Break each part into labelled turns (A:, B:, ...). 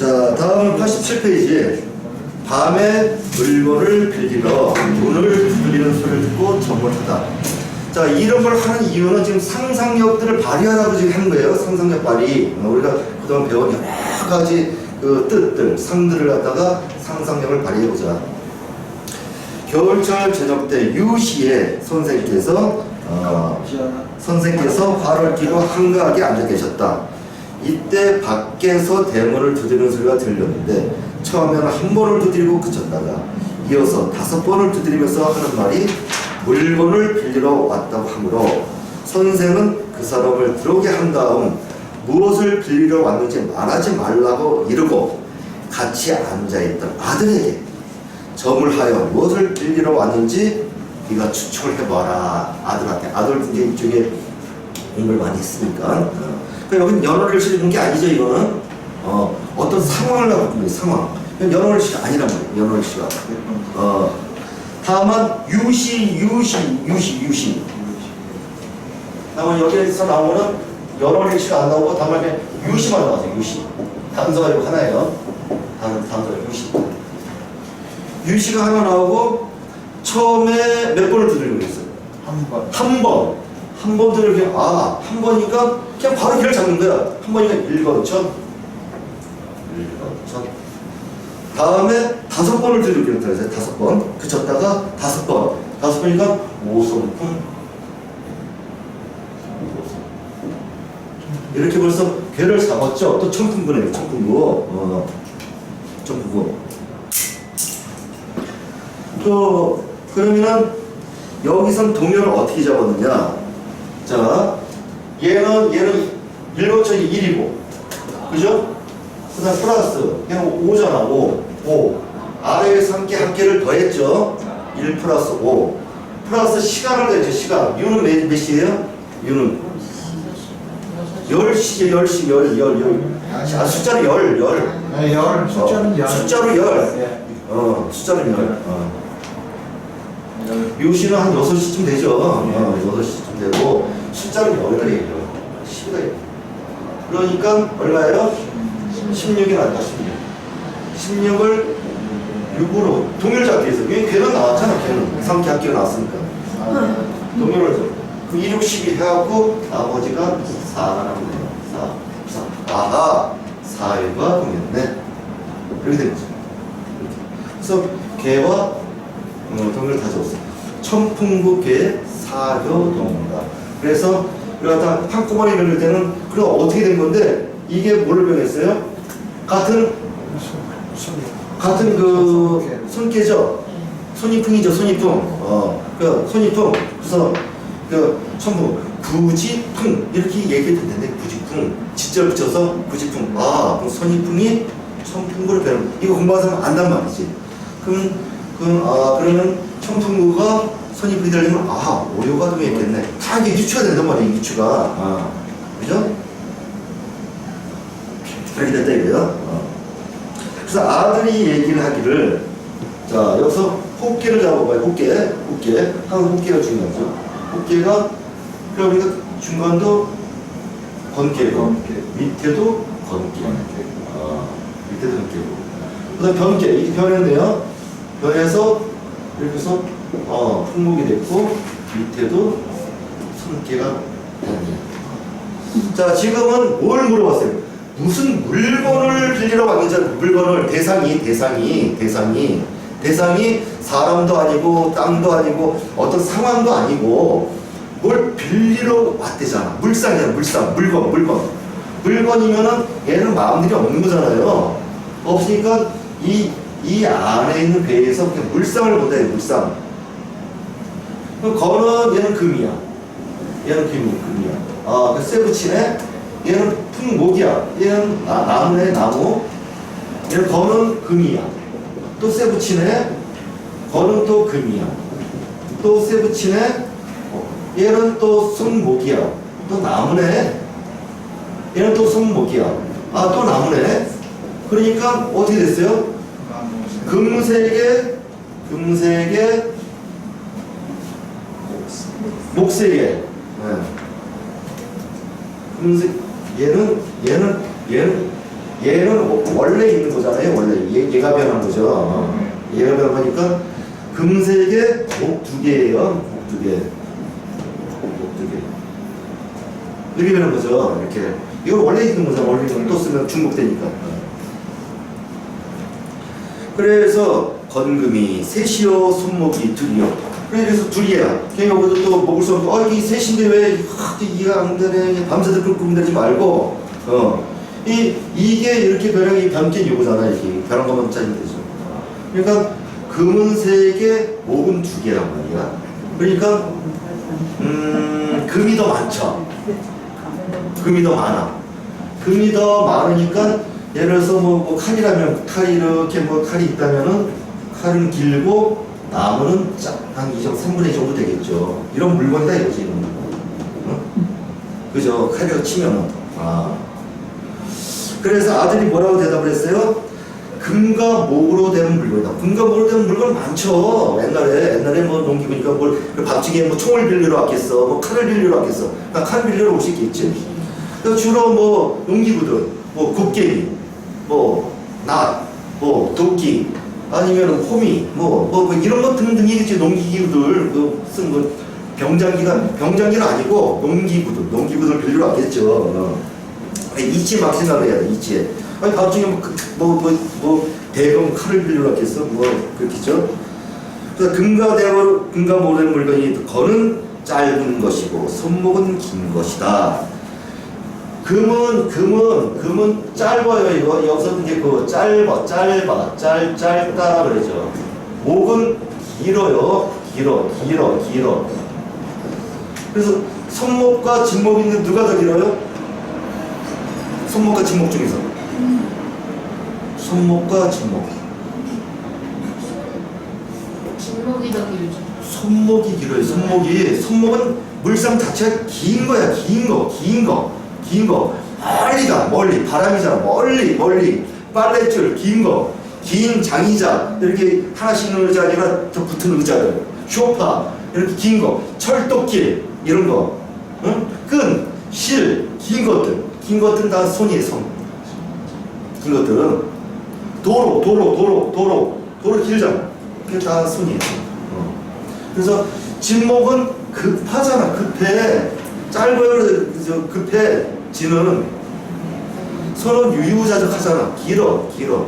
A: 자, 다음은 87페이지. 밤에 물건을 빌리러 문을 두드리는 소리를 듣고 전문하다. 자, 이런 걸 하는 이유는 지금 상상력들을 발휘하라고 지금 하는 거예요. 상상력 발휘. 어, 우리가 그동안 배운 여러 가지 그 뜻들, 상들을 갖다가 상상력을 발휘해보자. 겨울철 저녁 때 유시에 선생님께서 어, 선생께서 활을 끼고 한가하게 앉아 계셨다. 이때 밖에서 대문을 두드리는 소리가 들렸는데 처음에는 한 번을 두드리고 그쳤다가 이어서 다섯 번을 두드리면서 하는 말이 물건을 빌리러 왔다고 하므로 선생은 그 사람을 들어오게 한 다음 무엇을 빌리러 왔는지 말하지 말라고 이르고 같이 앉아있던 아들에게 점을 하여 무엇을 빌리러 왔는지 네가 추측을 해봐라. 아들한테 아들 이제 이쪽에 공부를 많이 했으니까 여기는 연어를 실은 게 아니죠 이거는? 어, 어떤 상황을 갖고 있는 상황. 연어를 씨가 아니란 말이에요 연어를 씨가 어, 다만 유시 유시 유시 유시. 다만 여기에서 나오는 연어를 씨가 안 나오고 다만 유시만 나와요 유시. 단서가 이거 하나예요. 단, 단서가 유시. 유시가 하나 나오고 처음에 몇 번을 두드리고 있어요?
B: 한 번.
A: 한 번, 한 번 들으면 아, 한 번이니까 그냥 바로 길을 잡는 거야. 한 번이니까 일거천, 일거천. 다음에 다섯 번을 들으기로 들어요. 다섯 번. 그쳤다가 다섯 번. 다섯 번이니까 오손풍. 이렇게 벌써 개를 잡았죠. 또 천풍구네요. 천풍구. 어, 천풍구. 또 그러면은 여기선 동요를 어떻게 잡았느냐? 자, 얘는 얘는 일거천이 1이고, 그죠? 그 다음 플러스 얘는 5잖아, 5, 5. 아래에서 한 개, 한 개를 더했죠. 1 플러스 5. 플러스 시간을 더했죠, 시간. 유는 몇, 몇 시예요? 유는 10시죠, 10시, 10, 10, 10. 아, 숫자로 10, 10.
B: 네, 열. 숫자는 열.
A: 숫자로 열.
B: 예.
A: 어, 숫자로 10. 어. 요시는 한 6시쯤 되죠. 어, 6시쯤 되고, 숫자는 열이라 얘기해요. 10이라 얘기해요. 그러니까, 얼마예요? 16이 나왔다, 16. 16을 6으로, 동일 잡기에서, 왜 걔는 나왔잖아, 걔는. 3기 학기가 나왔으니까.
B: 아,
A: 동일을 줘. 그 2, 6, 12 해갖고, 나머지가 4가 나오면 돼요. 4. 4. 아하, 4위가 동일네. 이렇게 되는 거죠. 그래서 개와 어, 동을 다 적었어. 천풍국계 사효동다. 그래서 그러다 한꺼번에 열릴 때는 그럼 어떻게 된 건데 이게 뭐를 변했어요? 같은 같은 그 손깨죠. 손이풍이죠, 손이풍. 어, 그 손이풍. 그래서 그 천풍 부지풍 이렇게 얘기해도 되는데 부지풍 직접 붙여서 부지풍. 아, 그럼 손이풍이 천풍구를 배는 이거 공부하는 사람 안단 말이지. 그럼 그럼 아 그러면 청풍구가 선입이 되려면 아 오요가 되겠네. 다 이게 유추가 된단 말이에요. 유추가. 아 그죠? 그렇게 됐다 이거요. 어. 그래서 아들이 얘기를 하기를 자 여기서 호깨를 잡아봐요. 호깨, 호깨. 한 호깨가 중요하죠. 호깨가 그러니까 중간도 건깨고
B: 건깨.
A: 밑에도 건깨. 아, 밑에도 건깨고. 그 다음 변깨 이게 변했네요. 변해서 이렇게 해서 어 품목이 됐고 밑에도 손깨가 됐네요. 자 지금은 뭘 물어봤어요? 무슨 물건을 빌리러 왔는지 물건을 대상이 대상이 대상이. 대상이 사람도 아니고 땅도 아니고 어떤 상황도 아니고 뭘 빌리러 왔대잖아. 물상이야 물상. 물건 물건. 물건이면은 얘는 마음들이 없는 거잖아요. 없으니까 이, 이 안에 있는 배에서 그냥 물상을 보대 물상 그럼 거는 얘는 금이야. 얘는 금이, 금이야. 아, 그 세부치네. 얘는 풍목이야. 얘는 나, 나무네 나무. 얘는 거는 금이야. 또 세부치네. 거는 또 금이야. 또 세부치네. 어, 얘는 또 손목이야. 또 나무네. 얘는 또 손목이야. 아 또 나무네. 그러니까 어떻게 됐어요? 금세계 금세계 목세계 네. 금세 얘는 얘는 얘는 얘는 원래 있는 거잖아요. 원래 얘, 얘가 변한 거죠. 얘가 변한 거니까 금색의 목두 개예요. 목 두 개. 목두 개. 이렇게 변한 거죠. 이렇게. 이거 원래 있는 거잖아. 원래 있는 거. 또 쓰면 중복되니까. 그래서 건금이 셋이요 손목이 둘이요. 그래서 둘이야. 걔가 또 목을 쏘면 어 이게 셋인데 왜 하, 이해가 안 되네. 밤새도 끙끙대지 말고 어. 이 이게 이렇게 변형이 변긴 요거잖아 이게 변한 것만 짜면 되죠. 그러니까 금은 세 개, 목은 두 개란 말이야. 그러니까 음 금이 더 많죠. 금이 더 많아. 금이 더 많으니까 예를 들어서 뭐, 뭐 칼이라면 칼이 이렇게 뭐 칼이 있다면은 칼은 길고 나무는 짝한이 정도 3분의 2 정도 되겠죠. 이런 물건이다 이거지. 응? 그죠? 칼이라고 치면은 아. 그래서 아들이 뭐라고 대답을 했어요? 금과 목으로 되는 물건이다. 금과 목으로 되는 물건 많죠. 옛날에 옛날에 뭐 농기구니까 뭘 밥집에 뭐 총을 빌리러 왔겠어, 뭐 칼을 빌리러 왔겠어. 그러니까 칼 빌리러 올수 있겠지. 주로 뭐 농기구들, 뭐 곡괭이, 뭐 낫, 뭐 도끼, 아니면 호미, 뭐, 뭐, 뭐 이런 것 등등이겠지 농기구들 그쓴거 병장기가 병장기는 아니고 농기구들, 농기구들 빌리러 왔겠죠. 어. 이치 막 생각을 해야 돼, 이치에. 아니, 나중에 뭐, 그, 뭐, 뭐, 뭐, 대검 칼을 빌리러 왔겠어? 뭐, 그렇겠죠? 그래서 금과 대로, 금과 모르는 물건이 거는 짧은 것이고, 손목은 긴 것이다. 금은, 금은, 금은 짧아요, 이거. 여기서 이제 그 짧아, 짧아, 짧, 짧다 그러죠. 목은 길어요. 길어, 길어, 길어. 그래서 손목과 진목이 있는데 누가 더 길어요? 손목과 진목 중에서 손목과 진목
C: 진목이 더 길죠.
A: 손목이 길어요 손목이 손목은 물상 자체가 긴 거야 긴 거 긴 거 긴 거. 멀리 가 멀리 바람이잖아. 멀리 멀리. 빨래줄 긴 거 긴 장의자. 이렇게 하나 씩는 의자 아니라 저 붙은 의자들. 쇼파. 이렇게 긴 거. 철도길. 이런 거. 응? 끈, 실, 긴 것들. 긴 것들은 다 손이에요 손. 긴 것들은. 도로, 도로, 도로, 도로, 도로 길잖아. 그게 다 손이에요. 어. 그래서 진목은 급하잖아, 급해. 짧아요, 그래서 급해. 진은 손은 유유자적 하잖아. 길어, 길어.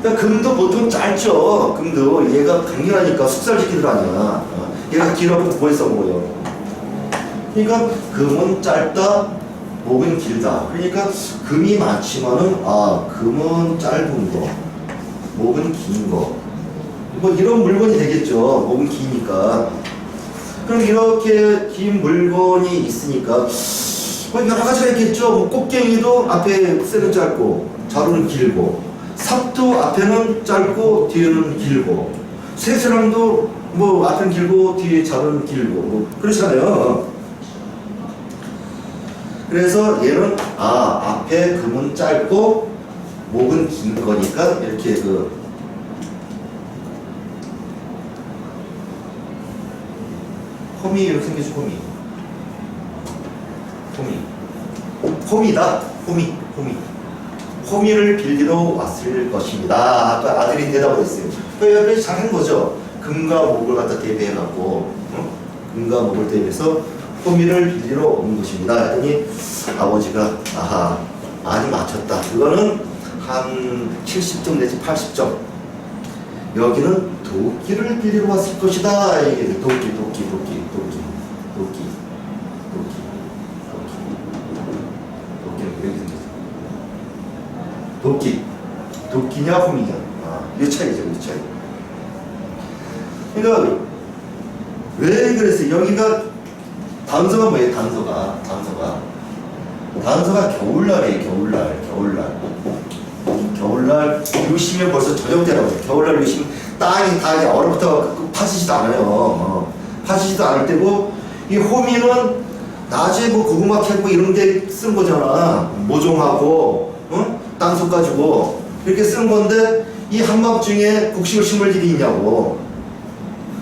A: 그러니까 금도 보통 짧죠. 금도 얘가 강렬하니까 숙살시키들 아니야. 어. 얘가 길어도 뭐에 써먹어요. 그러니까 금은 짧다, 목은 길다. 그러니까 금이 많지만은 아 금은 짧은 거, 목은 긴 거. 뭐 이런 물건이 되겠죠. 목은 기니까. 그럼 이렇게 긴 물건이 있으니까 뭐 여러 가지가 있겠죠. 뭐 꽃갱이도 앞에 쇠는 짧고 자루는 길고 삽도 앞에는 짧고 뒤에는 길고 쇠사랑도 뭐 앞에는 길고 뒤에 자루는 길고 뭐 그렇잖아요. 그래서 얘는 아 앞에 금은 짧고 목은 긴 거니까 이렇게 그 홈이 이렇게 생겼지 홈이 홈이 홈이다 홈이 홈이 호미를 빌리러 왔을 것입니다. 아까 아들이 대답을 했어요. 그러니까 여러분이 잘한 거죠. 금과 목을 갖다 대비해 갖고 응? 금과 목을 대비해서 호미를 빌리러 온 것입니다. 했더니 아버지가 아하 많이 맞췄다. 그거는 한 70점 내지 80점. 여기는 도끼를 빌리러 왔을 것이다. 이게 도끼, 도끼, 도끼, 도끼, 도끼, 도끼, 도끼, 도끼는 이렇게 생겼어. 도끼, 도끼냐 호미냐. 아, 이 차이죠, 이 차이. 그러니까 왜 그랬어요? 여기가 단서가 뭐예요? 단서가 단서가 단서가 겨울날이에요. 겨울날, 겨울날, 겨울날 유시면 벌써 저녁 때라고 해요. 겨울날 유시면 땅이 다 이제 얼어붙어 파지지도 않아요. 어. 파지지도 않을 때고 이 호미는 낮에 뭐 고구마 캐고 이런 데 쓴 거잖아. 모종하고 어? 땅속 가지고 이렇게 쓴 건데 이 한밤중에 곡식을 심을 일이 있냐고.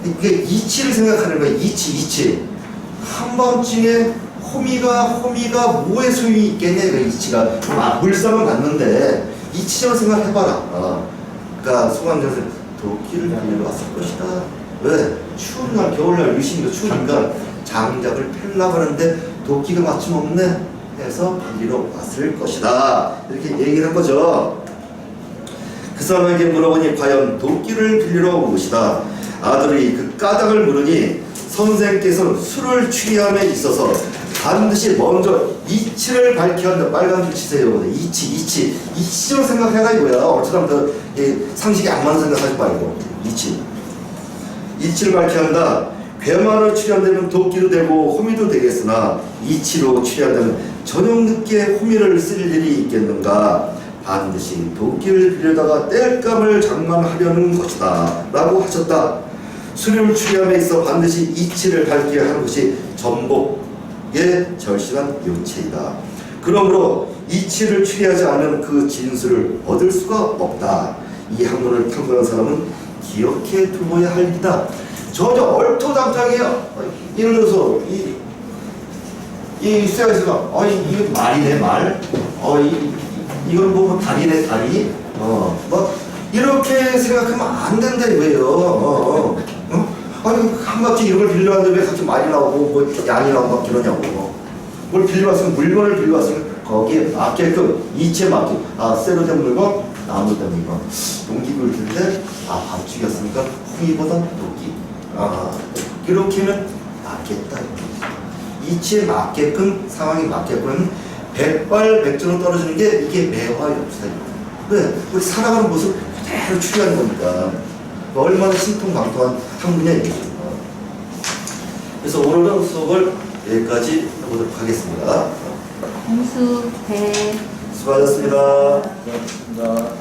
A: 이게 이치를 생각하는 거야. 이치, 이치. 한밤중에 호미가 호미가 뭐에 소용이 있겠냐 그 이치가 아, 물상은 봤는데 이치적으로 생각해봐라 어. 그러니까 송강전에서 도끼를 빌려 왔을 것이다 왜? 추운 날 겨울날 유신이가 추우니까 장작을 펴려고 하는데 도끼가 마침 없네 해서 빌리러 왔을 것이다 이렇게 얘기를 한 거죠 그 사람에게 물어보니 과연 도끼를 빌리러 온 것이다. 아들이 그 까닭을 물으니 선생께서는 술을 취함에 있어서 반드시 먼저 이치를 밝혀야. 빨간 줄 치세요. 이치, 이치. 이치로 생각해라 이거야. 어쩌다 더 상식이 안 맞는 생각하지 말고. 이치. 이치를 밝혀야 한다. 괴만을 취한다면 도끼도 되고 호미도 되겠으나 이치로 취한다면 저녁 늦게 호미를 쓸 일이 있겠는가 반드시 도끼를 빌려다가 땔감을 장만하려는 것이다 라고 하셨다 수료를 취함에 있어 반드시 이치를 밝혀야 하는 것이 전복 의 절실한 요체이다 그러므로 이치를 취하지 않은 그 진술을 얻을 수가 없다 이 학문을 탐구하는 사람은 기억해 두어야 할 일이다 전혀 얼토당토하게요 예를 들어서 이 이 수야에서가 어 이- 이거 말이네 말. 어 이 이건 뭐 다리네 다리. 어 뭐 이렇게 생각하면 안 된다 이거예요. 어, 어. 어? 아니 한 바퀴 이런 걸 빌려왔는데 왜 갑자기 말이 나오고 뭐 양이 나오고 막 이러냐고. 뭘 빌려왔으면 물건을 빌려왔으면 거기에 맞게끔 이치에 맞게 아 쇠로 된 물건 나무 된 물건 농기구를 들때 아 반죽이었으니까 후이보다 녹기 아 이렇게는 맞겠다 이치에 맞게끔 상황에 맞게끔 백발백중으로 떨어지는 게 이게 매화엽사입니다. 왜? 우리 살아가는 모습 그대로 추리하는 거니까 얼마나 신통방통한 학문이냐 이거죠. 그래서 오늘은 수업을 여기까지 해보도록 하겠습니다.
C: 공수 배
A: 수고하셨습니다.
B: 고맙습니다.